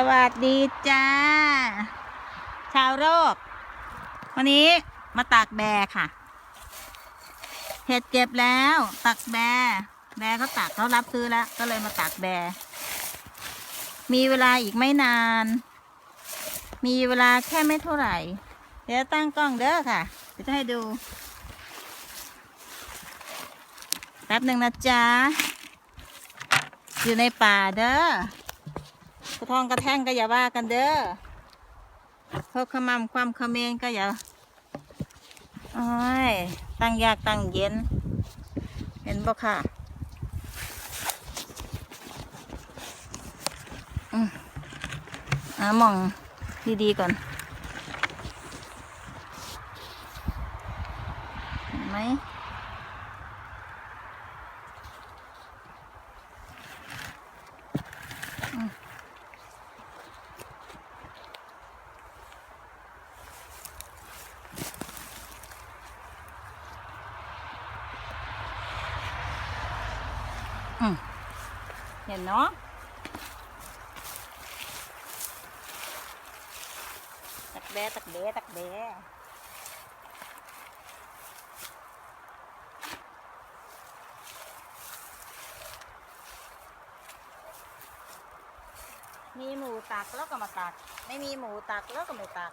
สวัสดีจ้า ชาวโรควันนี้มาตากแบค่ะ เห็ดเก็บแล้ว ตักแบ แบเขาตักเขารับซื้อแล้ว ก็เลยมาตากแบ มีเวลาอีกไม่นาน มีเวลาแค่ไม่เท่าไหร่ เดี๋ยวตั้งกล้องเด้อค่ะ เดี๋ยวจะให้ดูแป๊บหนึ่งนะจ๊ะ อยู่ในป่าเด้อ กระทองกระแท่งก็อย่าว่ากันเด้อพวกขมำความขเมรก็อย่าโอ้ยตั้งยากตั้งเย็น เห็นบ่ค่ะอืมอ่ามองดีๆก่อนเห็นไหม เห็นเนาะตักแบะตักแบะตักแบะมีหมูตักแล้วก็มาตัก ไม่มีหมูตักแล้วก็ไม่ตัก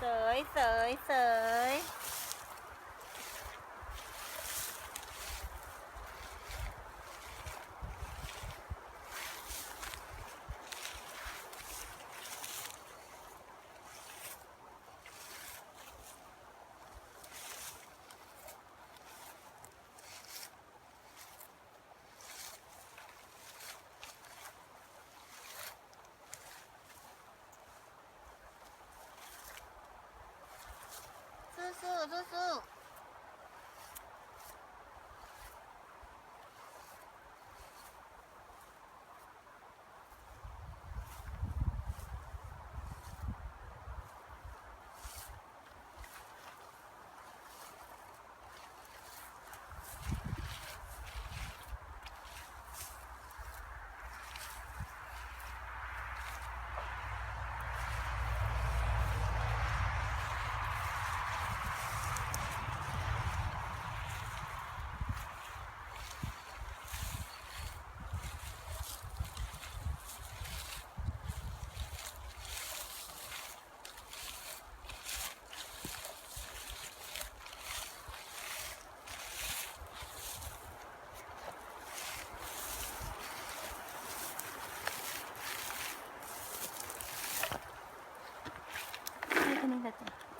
เส ยเสยเสย สู้สู้สู้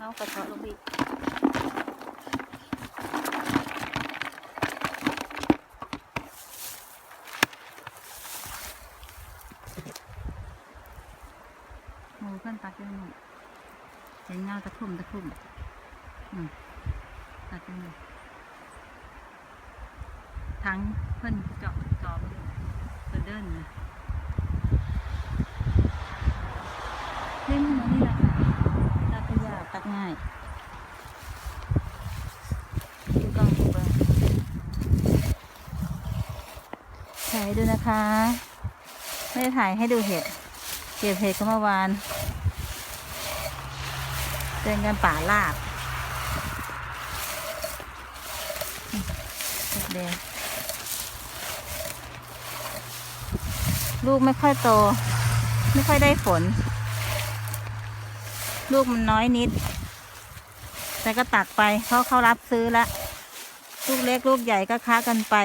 เอากระเทาะลงไปอีกหมูเพื่อนตักยังหนึ่งเห็นเงาตะคุ่มตะคุ่มตักยังหนึ่งทั้งเพื่อนเจาะจอมเดินเดินนะเล่นมันนี่แหละตักก็ยากตักง่ายดูกล้องดูเบอร์ ถ่ายดูนะคะ ไม่ได้ถ่ายให้ดูเห็ด เก็บเห็ดก็เมื่อวานเดินกันป่าลาบเดแดงลูกไม่ค่อยโต ไม่ค่อยได้ฝน ลูกมันน้อยนิด แต่ก็ตักไป เพราะเขารับซื้อล้วลูกเล็กลูกใหญ่ก็ค้ากันไป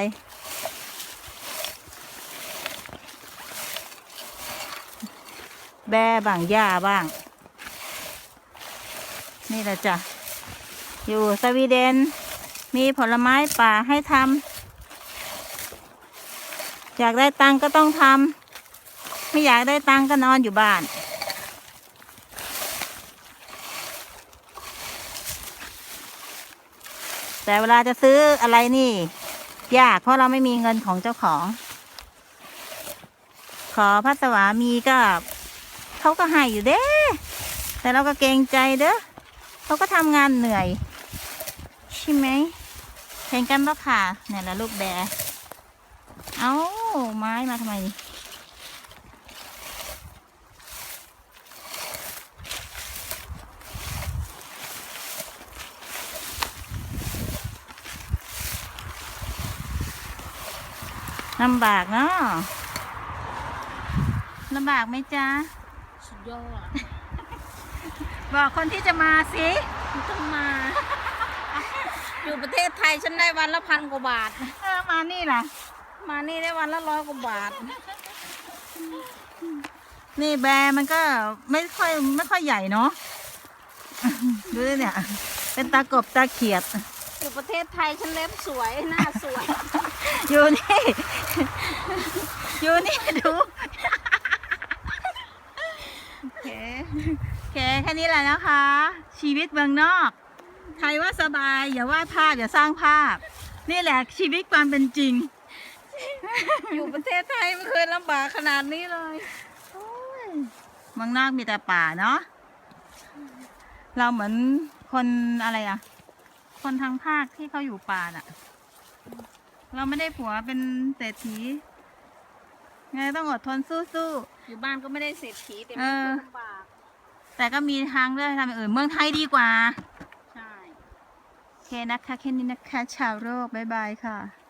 แบ่บ้างหญ้าบ้าง นี่แหละจ้ะ อยู่สวีเดน มีผลไม้ป่าให้ทำอยากได้ตังก็ต้องทำไม่อยากได้ตังก็นอนอยู่บ้านแต่เวลาจะซื้ออะไรนี่ ยากเพราะเราไม่มีเงินของเจ้าของ ขอพัสวามีก็ เขาก็ให้อยู่เด้ แต่เราก็เกรงใจเด้อเขาก็ทำงานเหนื่อยใช่ไหมเห็นกันปะค่ะเนี่ยแหละลูกแบเอาไม้มาทำไมนี่ลำบากเนาะลำบากไหมจ๊ะ ยอดบอกคนที่จะมาสิไม่ต้องมา อยู่ประเทศไทยฉันได้วันละพันกว่าบาท เออมานี่ล่ะ มานี่ได้วันละร้อยกว่าบาท นี่แบร์มันก็ไม่ค่อยไม่ค่อยใหญ่เนาะดูดิเนี่ย เป็นตากบตาเขียด อยู่ประเทศไทยฉันเล็บสวยหน้าสวย อยู่นี่ อยู่นี่ดูโอ เคโอเคแค่นี้แหละนะคะ ชีวิตเมืองนอก ใครว่าสบาย อย่าว่าดภาพอย่าสร้างภาพ นี่แหละชีวิตความเป็นจริง อยู่ประเทศไทยไม่เคยลำบากขนาดนี้เลยเมืองนอกมีแต่ป่าเนาะเราเหมือนคนอะไรอะคนทางภาคที่เขาอยู่ป่าน่ะ เราไม่ได้ผัวเป็นเศรษฐีไงต้องอดทนสู้ อยู่บ้านก็ไม่ได้เศรษฐีแต่เอไม่อเคยลำบากๆแต่ก็มีทางเลือกทำอย่างอื่นเมืองไทยดีกว่า ใช่ โอเคนะคะแค่นี้นะคะ ชาวโลกบ๊ายบายค่ะ